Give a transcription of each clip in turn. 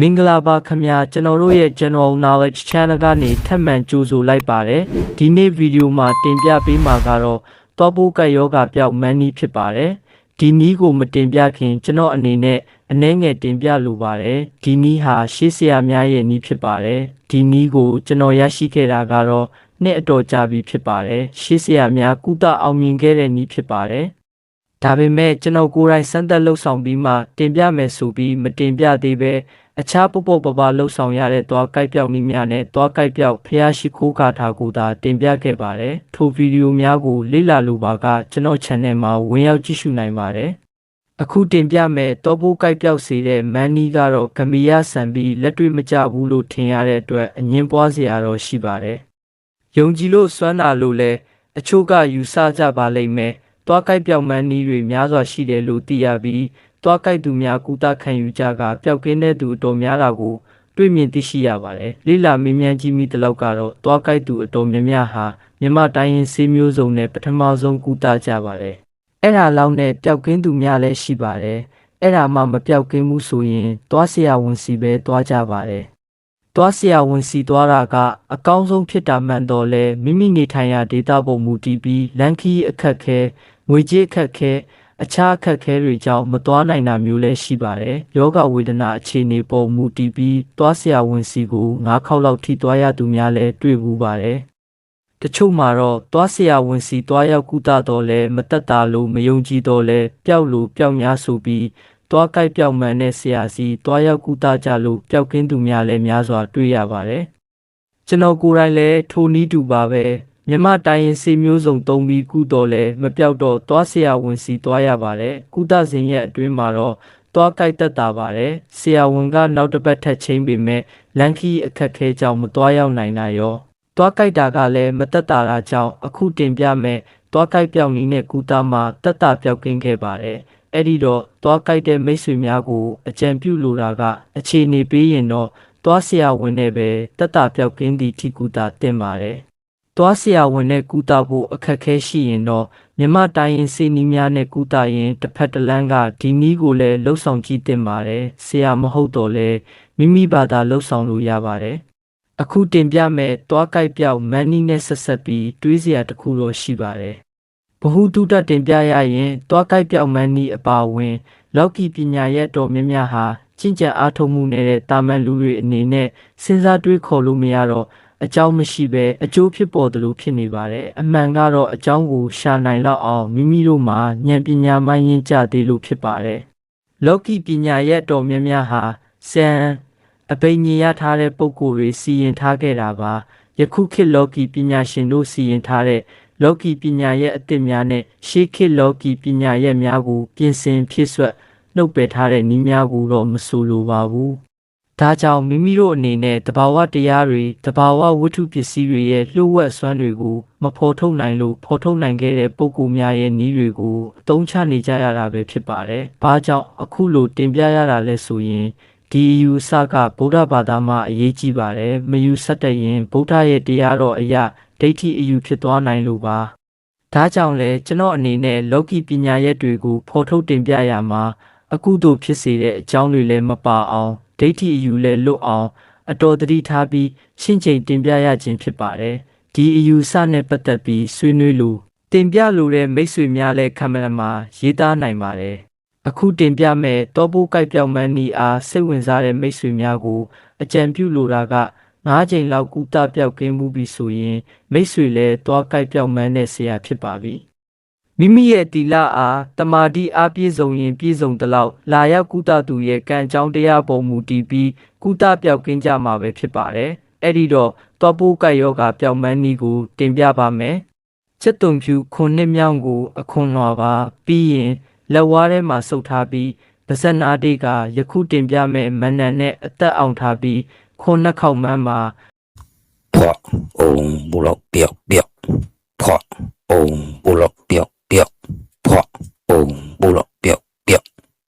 မင်္ဂလာပါခင်ဗျာကျွန်တော်တို့ရဲ့ General Knowledge Channel ကနေထပ်မံကြိုဆိုလိုက်ပါတယ်ဒီနေ့ဗီဒီယိုမှာတင်ပြပေးမှာကတော့တောပိုးကတ်ယောဂပြောက်မန်းနီးဖြစ်ပါတယ်ဒီနီးကိုမတင်ပြခင်ကျွန်တော်အနေနဲ့အနှဲငယ်တင်ပြလိုပါတယ်ဒီနီးဟာရှေးဆရာများရဲ့နီးဖြစ်ပါတယ်ဒီနီးကိုကျွန်တော်ရရှိခဲ့တာကတော့နှစ်အတော်ကြာပြီဖြစ်ပါတယ်ရှေးဆရာများကုသအောင်မြင်ခဲ့တဲ့နီးဖြစ်ပါတယ် ဒါပေမဲ့ကျွန်တော်ကိုယ်တိုင်စမ်းသပ်လှုပ်ဆောင်ပြီးမှတင်ပြမယ်ဆိုပြီးမတင်ပြသေးပဲအခြားပုပ္ပပပလှုပ်ဆောင်ရတဲ့သွားကိုက်ပြောက်နည်းများနဲ့သွားကိုက်ပြောက်ဖျားရှိခိုးကာထာကိုသာတင်ပြခဲ့ပါတယ်ထိုဗီဒီယိုများကိုလေ့လာလိုပါကကျွန်တော် channel မှာဝင်ရောက်ကြည့်ရှုနိုင်ပါတယ်အခုတင်ပြမယ်တောပိုးကိုက်ပြောက်စေတဲ့မန်နီကတော့ဂမီယာဆန်ပြီးလက်တွေ့မကျဘူးလို့ထင်ရတဲ့အတွက်အငင်းပွားစရာတော့ရှိပါတယ်ယုံကြည်လို့စွမ်းတာလို့လဲအချို့ကယူဆကြပါလိမ့်မယ် သွားကိုက်ပြောက်မှန်းနည်းတွေများစွာရှိတယ်လို့သိရပြီးသွားကိုက်သူများကုသခံယူကြကပျောက်ကင်းတဲ့သူအတော်များတာကိုတွေ့မြင်သိရှိရပါတယ်။လိလာမင်းမြန်းကြီးမိတလောက်ကတော့သွားကိုက်သူအတော်များများဟာမြမတိုင်းရင်ဆေးမျိုးစုံနဲ့ပထမဆုံးကုသကြပါတယ်။အဲ့ဒါလောက်နဲ့ပျောက်ကင်းသူများလည်းရှိပါတယ်။အဲ့ဒါမှမပျောက်ကင်းမှုဆိုရင်သွားဆရာဝန်စီပဲသွားကြပါတယ်။သွားဆရာဝန်စီသွားတာကအကောင်းဆုံးဖြစ်တာမှန်တော့လဲမိမိနေထိုင်ရာဒေသပေါ်မူတည်ပြီးလန်ခီအခက်ခဲ ငွေကြေးအခက်ခဲအခြားအခက်ခဲတွေကြောင့်မသွားနိုင်တာမျိုးလည်းရှိပါတယ်။ယောဂဝေဒနာအခြေအနေပေါ်မူတည်ပြီးသွားဆရာဝန်စီကို၅ခေါက်လောက်ထိသွားရသူများလည်းတွေ့ဘူးပါတယ်။တချို့မှာတော့သွားဆရာဝန်စီသွားရောက်ကုသတော့လဲမတက်တာလို့မယုံကြည်တော့လဲပျောက်လို့ပျောက်များဆိုပြီးသွားကြိုက်ပြောက်မှန်တဲ့ဆရာစီသွားရောက်ကူတာကြလို့ပျောက်ကင်းသူများလည်းများစွာတွေ့ရပါတယ်။ကျွန်တော်ကိုယ်တိုင်လည်းထိုနည်းတူပါပဲ မြမတိုင်းရင်စေမျိုးစုံသုံးပြီးကုတော့လဲမပြောက်တော့သွားဆရာဝန်စီသွားရပါတယ်။ကုသစဉ်ရဲ့အတွင်းမှာတော့သွားကြိုက်တတ်တာပါတယ်။ဆရာဝန်ကနောက်တစ်ပတ်ထက်ချင်းပေမဲ့လန်ခီအခက်ခဲကြောင့်မသွားရောက်နိုင်တာရော။သွားကြိုက်တာကလည်းမတက်တာတာကြောင့်အခုတင်ပြမယ်သွားကြိုက်ပြောင်းနည်းနဲ့ကူတာမှာတက်တာပြောက်ကင်းခဲ့ပါတယ်အဲ့ဒီတော့သွားကြိုက်တဲ့မိတ်ဆွေများကိုအကြံပြုလိုတာကအခြေအနေပေးရင်တော့သွားဆရာဝန်နဲ့ပဲတက်တာပြောက်ကင်းသည့်ထိကူတာတင်ပါတယ် သွားဆရာဝန်နဲ့ကူတာဖို့အခက်ခဲရှိရင်တော့မြမတိုင်းရင်စေနီးများနဲ့ကူတာရင်တစ်ဖက်တစ်လမ်းကဒီနည်းကိုလည်းလှုပ်ဆောင်ကြည့်တင်ပါတယ်ဆရာမဟုတ်တော့လဲမိမိဘာသာလှုပ်ဆောင်လို့ရပါတယ်အခုတင်ပြမဲ့သွားကြိုက်ပြောက်မန်နီနဲ့ဆက်ဆက်ပြီးတွေးစရာတစ်ခုတော့ရှိပါတယ်။ဘ ഹു တုတတင်ပြရရင်သွားကြိုက်ပြောက်မန်နီအပါအဝင် လောကီပညာရဲ့တော်များများဟာကျင့်ကြံအားထုတ်မှုနေတဲ့တာမန်လူတွေအနေနဲ့စဉ်းစားတွေးခေါ်လို့မရတော့ အကြောင်းမရှိပဲအကျိုးဖြစ်ပေါ်တယ်လို့ဖြစ်နေပါတယ်။အမှန်ကတော့အကြောင်းကိုရှာနိုင်လောက်အောင်မိမိတို့မှာဉာဏ်ပညာမှန်းရင်းကြသေးလို့ဖြစ်ပါတယ်။လောကီပညာရဲ့တော်များများဟာစံအပိညာရထားတဲ့ပုံကိုယ်တွေစီရင်ထားခဲ့တာပါယခုခေတ်လောကီပညာရှင်တို့စီရင်ထားတဲ့လောကီပညာရဲ့အသစ်များနဲ့ရှေးခေတ်လောကီပညာရဲ့များကိုပြင်ဆင်ဖြည့်ဆွတ်နှုတ်ပယ်ထားတဲ့နည်းများကိုတော့မဆိုလိုပါဘူး ဒါကြောင့်မိမိတို့အနေနဲ့တဘာဝတရားတွေတဘာဝဝတ္ထုပစ္စည်းတွေရဲ့လျှို့ဝှက်စွမ်းတွေကိုမဖော်ထုတ်နိုင်လို့ဖော်ထုတ်နိုင်ခဲ့တဲ့ပုံကိုယ်များရဲ့နည်းတွေကိုအသုံးချနေကြရတာပဲဖြစ်ပါတယ်။ဘာကြောင့်အခုလိုတင်ပြရတာလဲဆိုရင်ဒီယူဆကဗုဒ္ဓဘာသာမှာအရေးကြီးပါတယ်။မယူဆက်တဲ့ရင်ဗုဒ္ဓရဲ့တရားတော်အရာဒိဋ္ဌိအယူဖြစ်သွားနိုင်လို့ပါ။ဒါကြောင့်လဲကျွန်တော်အနေနဲ့လောကီပညာရက်တွေကိုဖော်ထုတ်တင်ပြရမှာအကုသို့ဖြစ်စေတဲ့အကြောင်းတွေလည်းမပါအောင် ဒိဋ္ဌိအယူလည်းလွတ်အောင်အတော်တတိထားပြီးရှင်းချိန်တင်ပြရခြင်းဖြစ်ပါတယ်ဒီအယူဆနဲ့ပတ်သက်ပြီးဆွေးနွေးလို့တင်ပြလိုတဲ့မိတ်ဆွေများလည်းခမရမှာရေးသားနိုင်ပါတယ်အခုတင်ပြမဲ့တောပိုးကြိုက်ပြောက်မှန်းနီအားစိတ်ဝင်စားတဲ့မိတ်ဆွေများကိုအကြံပြုလိုတာက၅ချိန်လောက်ကုသပြောက်ကင်းမှုပြီးဆိုရင်မိတ်ဆွေလည်းသွားကြိုက်ပြောက်မှန်းတဲ့ဆရာဖြစ်ပါပြီ မိမိရဲ့တီလာအားတမာတိအားပြည့်စုံရင်ပြည့်စုံသလောက်လာရောက်ကုသသူရဲ့ကံအကြောင်းတရားပေါ်မူတည်ပြီးကုသပြောက်ကင်းကြမှာပဲဖြစ်ပါတယ်။အဲ့ဒီတော့တောပိုးကတ်ယောဂပြောက်မန်းနည်းကိုတင်ပြပါမယ်။ချက်တုံဖြူခုနှစ်မြောင်းကို အခွန်လွှာပါပြီးရင်လက်ဝါးထဲမှာစုပ်ထားပြီးပါဇက်နာတိတ်ကယခုတင်ပြမဲ့မနန်နဲ့အသက်အောင်ထားပြီးခုနှစ်ခေါက်မှန်းမှာ เปียกพอโป่งบุหลเปียกเปียก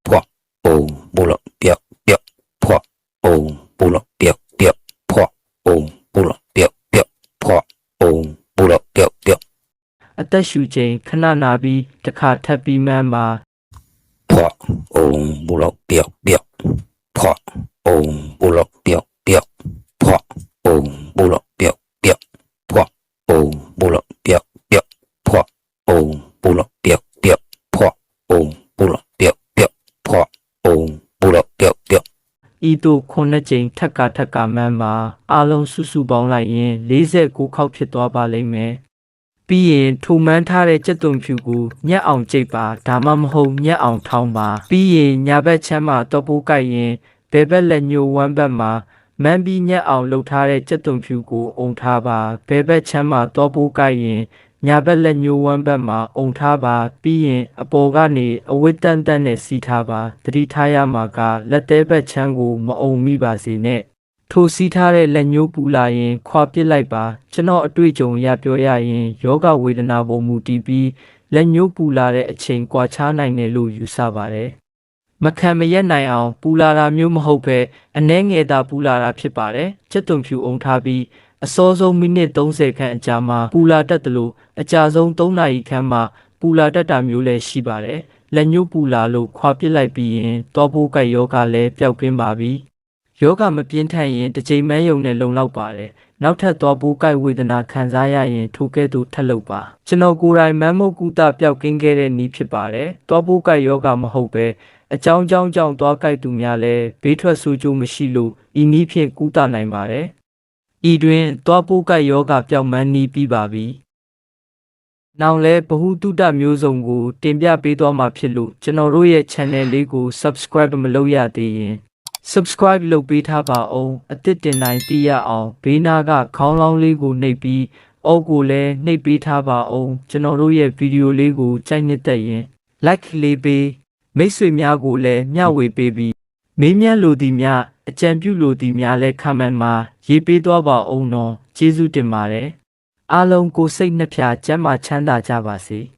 พอโป่งบุหลเปียกเปียกพอโป่งบุหลเปียกเปียกพอโป่งบุหลเปียกเปียกพอโป่งบุหลเปียกเปียกအသက်ရှူချိန်ခဏနာပြီးတစ်ခါထပ်พอโป่งบุหลเปียกเปียกพอโป่งบุหลเปียกเปียกพอโป่งบุหล ဤသို့ခုနှစ်ကြိမ်ထက်ကထက်ကမှန်းမှာအလုံးစုစုပေါင်းလိုက်ရင်49ခေါက်ဖြစ်သွားပါလိမ့်မယ်ပြီးရင်ထိုမှန်းထားတဲ့ကြက်သွန်ဖြူကိုညက်အောင်ကြိတ်ပါဒါမှမဟုတ်ညက်အောင်ထောင်းပါပြီးရင်ညာဘက်ချမ်းမှာတော့ပိုးကိုက်ရင်ဘယ်ဘက်လက်ညှိုးဝမ်းဘက်မှာမန်းပြီးညက်အောင်လှုပ်ထားတဲ့ကြက်သွန်ဖြူကိုအုံထားပါဘယ်ဘက်ချမ်းမှာတော့ပိုးကိုက်ရင် ညာဘက်လက်ညှိုးဝမ်းဘက်မှာအုံထားပါပြီးရင်အပေါ်ကနေအဝတ်တန်တန်နဲ့စီးထားပါတတိထားရမှာကလက်သေးဘက်ချမ်းကိုမအုံမိပါစေနဲ့ထိုစီးထားတဲ့လက်ညှိုးပူလာရင်ခွာပစ်လိုက်ပါကျွန်တော်အတွေ့အကြုံအရပြောရရင်ယောဂဝေဒနာပုံမူတည်ပြီးလက်ညှိုးပူလာတဲ့အချိန်ကွာခြားနိုင်တယ်လို့ယူဆပါတယ် မခံမရက်နိုင်အောင်ပူလာတာမျိုးမဟုတ်ပဲအနှဲငယ်သာပူလာတာဖြစ်ပါတယ်ချက်သွန်ဖြူအောင်ထားပြီးအစောဆုံးမိနစ်30ခန့်အကြာမှာပူလာတတ်တယ်လို့အကြာဆုံး3နာရီခန့်မှာပူလာတတ်တာမျိုးလည်းရှိပါတယ်လက်ညှိုးပူလာလို့ခွာပစ်လိုက်ပြီးရင်တောပိုးကပ်ယောဂလည်းပျောက်ကင်းပါပြီယောဂမပြင်းထန်ရင်တစ်ချိန်မန်းယုံနဲ့လုံလောက်ပါတယ်။နောက်ထပ်သွားပိုးကိုက်ဝေဒနာခံစားရရင်ထိုကဲ့သို့ထပ်လုပ်ပါ။ကျွန်တော်ကိုယ်တိုင်မန်းမုတ်ကူတာပျောက်ကင်းခဲ့တဲ့နည်းဖြစ်ပါတယ်။သွားပိုးကိုက်ယောဂမဟုတ်ပဲ အကြောင်းကြောင်းကြောင့်သွားကိုက်သူများလည်းဘေးထွက်ဆိုးကျိုးမရှိလို့ဤနည်းဖြင့်ကူတာနိုင်ပါတယ်။ဤတွင်သွားပိုးကိုက်ယောဂပျောက်မန်းနည်းပြီးပါပြီ။နောက်လဲဘ ഹു တုတမျိုးစုံကို တင်ပြပေးသွားမှာဖြစ်လို့ကျွန်တော်တို့ရဲ့ channel လေးကို subscribe မလုပ်ရသေးရင် subscribe လုပ်ပေးထားပါအောင်အသစ်တင်တိုင်းသိရအောင်ဘေးနာကခေါင်းလောင်းလေးကိုနှိပ်ပြီးအောက်ကိုလည်းနှိပ်ပေးထားပါအောင်ကျွန်တော်တို့ရဲ့ဗီဒီယိုလေးကိုကြိုက်နှစ်သက်ရင် like လေးပေး မိတ်ဆွေများကိုလည်းမျှဝေပေးပြီးမေးမြန်းလိုသည်များအကြံပြုလိုသည်များလည်း comment မှာရေးပေးသွားပါအောင်နော်ကျေးဇူးတင်ပါတယ်အားလုံးကိုစိတ်နှပြချမ်းသာချမ်းသာကြပါစေ။